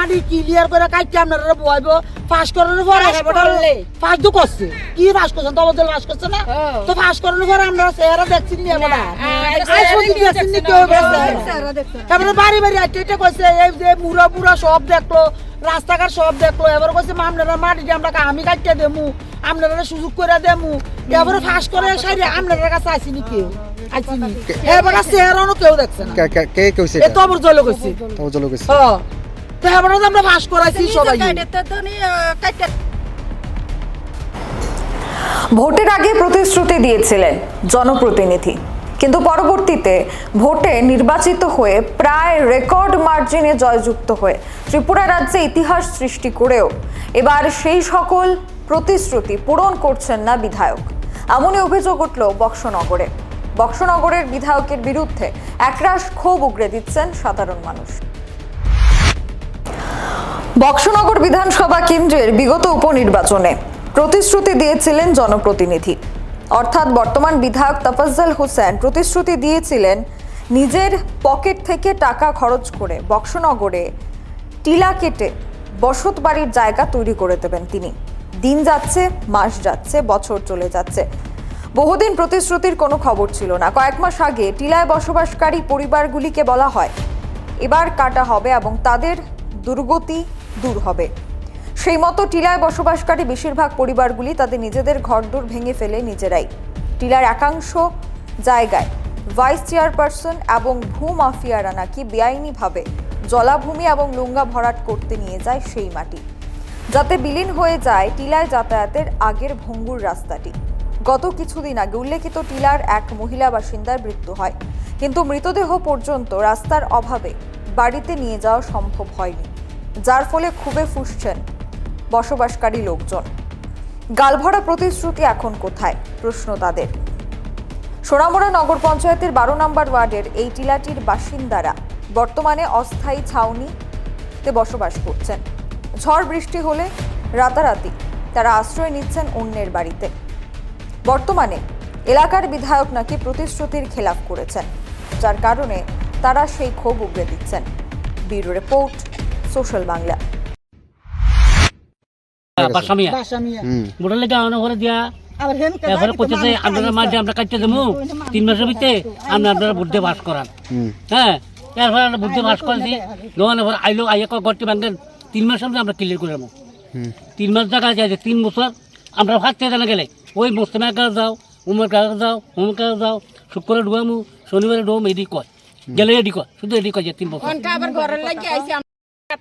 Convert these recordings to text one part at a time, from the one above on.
মাটি ক্লিয়ার করে কাটতে আপনারা বয়ব পাস করানোর পরে পাস পাস তো করছে। কি পাস করছেন? তো পাস করছে না। তো পাস করানোর পরে আপনারা চেহারা দেখছেন নি পর্যন্ত কেউ দেখছেন নি কেউ। তারপরে বাড়ি বাড়ি আইতে এটা কইছে এই যে সব দেখল রাস্তাঘাট সব দেখল। এবার কইছে আপনারা মাটিতে আমরা আমি কাটতে দেমু। আপনারা সুযোগ করে দেমু। এবারে ফাঁস করে সাইডে আপনারা কাছে আসিনি কেউ। আসিনি এবার চেহারানো কেউ দেখছে না। কে- কে- কে কইছে এ তো আবার জলে কইছে। তো জল কইছে। হ্যাঁ তো তো আমরা ফাঁস করাইছি সবাই। ভোটের আগে প্রতিশ্রুতি দিয়েছিলেন জনপ্রতিনিধি কিন্তু পরবর্তীতে ভোটে নির্বাচিত হয়ে প্রায় রেকর্ড মার্জিনে জয়যুক্ত হয়ে ত্রিপুরা রাজ্যে ইতিহাস সৃষ্টি করেও এবার সেই সকল প্রতিশ্রুতি পূরণ করছেন না বিধায়ক। এমনই অভিযোগ উঠল বক্সনগরে। বক্সনগরের বিধায়কের বিরুদ্ধে একরাশ ক্ষোভ উগড়ে দিচ্ছেন সাধারণ মানুষ। বক্সনগর বিধানসভা কেন্দ্রের বিগত উপনির্বাচনে প্রতিশ্রুতি দিয়েছিলেন জনপ্রতিনিধি। অর্থাৎ বর্তমান বিধায়ক তাফাজ্জল হোসেন প্রতিশ্রুতি দিয়েছিলেন নিজের পকেট থেকে টাকা খরচ করে বক্সনগরে টিলা কেটে বসত বাড়ির জায়গা তৈরি করে দেবেন তিনি। দিন যাচ্ছে, মাস যাচ্ছে, বছর চলে যাচ্ছে। বহুদিন প্রতিশ্রুতির কোনো খবর ছিল না। কয়েক মাস আগে টিলায় বসবাসকারী পরিবারগুলিকে বলা হয়, এবার কাটা হবে এবং তাদের দুর্গতি দূর হবে। সেই মতো টিলায় বসবাসকারী বেশিরভাগ পরিবারগুলি তাদের নিজেদের ঘরদোর ভেঙে ফেলে নিজেরাই। টিলার একাংশ জায়গায় ভাইস চেয়ারপারসন এবং ভূ মাফিয়ারা নাকি বেআইনিভাবে জলাভূমি এবং লুঙ্গা ভরাট করতে নিয়ে যায় সেই মাটি। যাতে বিলীন হয়ে যায় টিলায় যাতায়াতের আগের ভঙ্গুর রাস্তাটি। গত কিছুদিন আগে উল্লেখিত টিলার এক মহিলা বাসিন্দার মৃত্যু হয়। কিন্তু মৃতদেহ পর্যন্ত রাস্তার অভাবে বাড়িতে নিয়ে যাওয়া সম্ভব হয়নি। যার ফলে খুবই ফুসছেন বসবাসকারী লোকজন। গালভরা প্রতিশ্রুতি এখন কোথায়? প্রশ্ন তাদের। সোনামুড়া নগর পঞ্চায়েতের বারো নম্বর ওয়ার্ডের এই টিলাটির বাসিন্দারা বর্তমানে অস্থায়ী ছাউনিতে বসবাস করছেন। ঝড় বৃষ্টি হলে রাতারাতি তারা আশ্রয় নিচ্ছেন অন্যের বাড়িতে। বর্তমানে এলাকার বিধায়ক নাকি প্রতিশ্রুতির খেলাপ করেছেন, যার কারণে তারা সেই ক্ষোভ উগড়ে দিচ্ছেন। Bureau report social Bangla. আপনারা মাঝে আমরা কাটতে দেবো তিন মাসের ভিতরে আমরা আপনারা বুদ্ধি বাস করান। হ্যাঁ এরপরে আমরা বুদ্ধি বাস করেছি দোকানের পর আইলো আইয়া ঘরটি ভাঙেন। তিন মাসের মধ্যে আমরা ক্লিয়ার করে তিন মাস জায়গা যায় তিন বছর আমরা জানা গেলে ওই যাও উমের যাও উমের যাও শুক্রবারে ঢুয়ামু শনিবারে ঢুয়ামু এডি কয়। গেলে এডি কয় শুধু এডি কয় যে তিন বছর।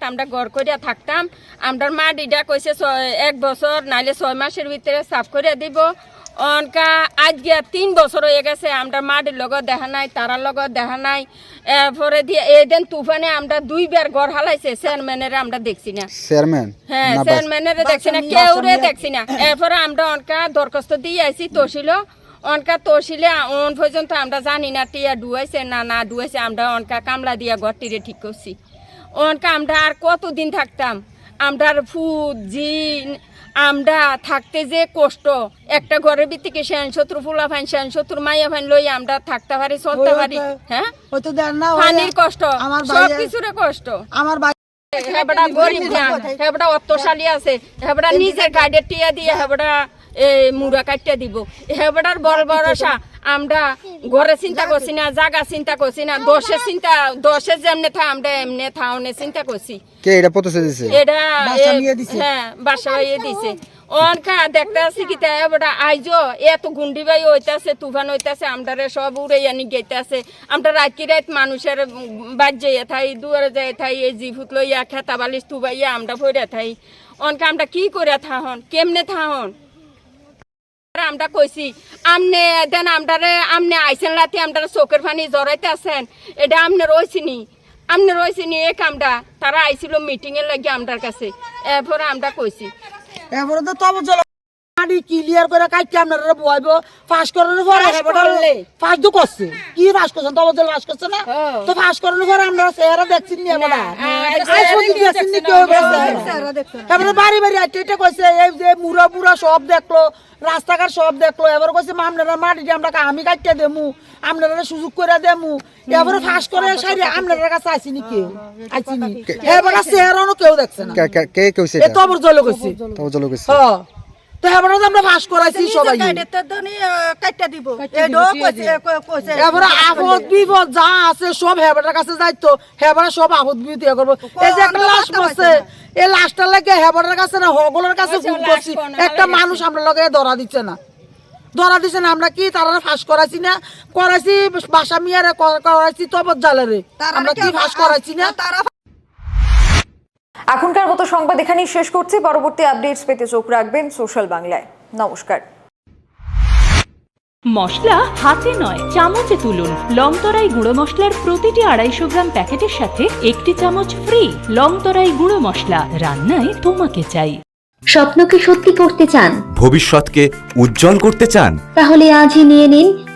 আমরা ঘর করিয়া থাকতাম। আমরা মা দিদা কইছে এক বছর নাইলে ছয় মাসের ভিতরে সাফ করিয়া দিব। অনকা আজ গিয়া তিন বছর হয়ে গেছে আমরা মাটির লগত দেখা নাই তারার লগত দেখা নাই। এরপরে দিয়ে এদিন তুফানে আমরা দুইবার ঘর হালাইছে চেয়ারম্যানের আমরা দেখছি না। চেয়ারম্যান? হ্যাঁ চেয়ারম্যানের দেখছি না কেউ রে দেখছি না। এরপরে আমরা অনকা দরখাস্ত দিয়ে আইছি তহসিল অনকা তহসিলে অন পর্যন্ত আমরা জানি না টিয়া ডুয়াইছে না না ডুয়াইছে আমরা অনকা কামলা দিয়া ঘরটিরে ঠিক করছি। অনকা আমরা আর কতদিন থাকতাম? আমরার ফুদ জিন আমরা থাকতে যে কষ্ট। একটা ঘরের ভিত্তিকে সেন শত্রু ফুলা ফাইন সেন শত্রু মাইয়া ফাইন লই আমরা থাকতে পারি চলতে পারি। হ্যাঁ? পানির কষ্ট। আমার সব কিছুরে কষ্ট। আমার হেবড়া গরিব হেবড়া অত্তশালী আছে। হেবড়া নিজের গাড়ির টিয়া দিয়ে হেবড়া মুড়া কাটিয়া দিব। হেবড়ার বড় ভরসা। আমরা ঘরে চিন্তা করছি না জায়গা চিন্তা করছি না। দোষে চিন্তা দোষে যেমনে থা আমরা এমনি থাউনে চিন্তা করছি। কে এটা প্রতিশ্রুতি দিছে এটা। হ্যাঁ বাসা বাইয়ে দিছে। অনকা দেখতে আছি কি তা এবারে আইজো এত গুন্ডি বাই হইতাছে তুফান হইতাছে আমরারে সব উড়ে আনি গেতাছে আমরা রাতি রাত মানুষের বাদ যাইয়া থাই দুয়ারে যাই থাই এই জিভুত লইয়া খেতা বালিশ তুবাইয়া আমরা ভরে থাই। অনকা আমরা কি করে থাহন? কেমনে থাহন? আমরা কইছি, আমনে দেন আমরারে আমনে আইসেন রাতে আমরা চোখের পানি জড়াইতে আছেন, এটা আমনে রয়েছিনি আমনে রয়েছিনি এ কামটা তারা আইছিল মিটিং এর লাগে আমরার কাছে, এরপরে আমরা কইছি। এরপরে তো তবে জল ক্লিয়ার করে কাটতে আপনারা বয়ব ফাঁস করানোর পরে ফাঁস তো করছে। কি ফাঁস করছেন? তো আমাদের ফাঁস করছে না? হ্যাঁ। তো ফাঁস করানোর পরে আপনারা চেহারা দেখছেন নি এবার হ্যাঁ, আজ চেহারা দেখছেন নি কেউ তারপরে বাড়ি বাড়ি আইতে এটা কইছে এই যে মুড়া বুড়া সব দেখল রাস্তাঘাট সব দেখল এবার কইছে আপনারা মাটিতে আমরা আমি কাটতে দেমু আপনারা সুযোগ করে দেমু। এবারে ফাঁস করে সাইডে আপনারা কাছে আইসিনি কেউ। আইসিনি এবার চেহারানো কেউ দেখছে না। কে- কে- কে কইছে এ এটা? তবর কইছে। তো জল কইছে। হ্যাঁ। তো এবারে আমরা ফাঁস করাইছি সবাই এবারে আপদ বিপদ যা আছে সব হেবাটার কাছে যাইতো। হেবারা সব আপদ বিপদ ইয়ে করব। এই যে একটা লাশ মরছে এই লাশটা লাগে হেবাটার কাছে না হগলের কাছে ফোন করছি। একটা মানুষ আমরা লগে ধরা দিচ্ছে না। ধরা দিচ্ছে না আমরা কি তারা ফাঁস করাইছি না? করাইছি বাসা মিয়ারে করাইছি তবর জালেরে। আমরা কি ফাঁস করাইছি না? এখনকার মতো সংবাদ এখানেই শেষ করছি। পরবর্তী আপডেটস পেতে চোখ রাখবেন সোশ্যাল বাংলায়। নমস্কার। মশলা হাতে নয় চামচে তুলুন। লংতরাই গুঁড়ো মশলার প্রতিটি আড়াইশো গ্রাম প্যাকেটের সাথে একটি চামচ ফ্রি লংতরাই গুঁড়ো মশলা। রান্নায় তোমাকে চাই। স্বপ্নকে সত্যি করতে চান? ভবিষ্যৎকে উজ্জ্বল করতে চান? তাহলে আজই নিয়ে নিন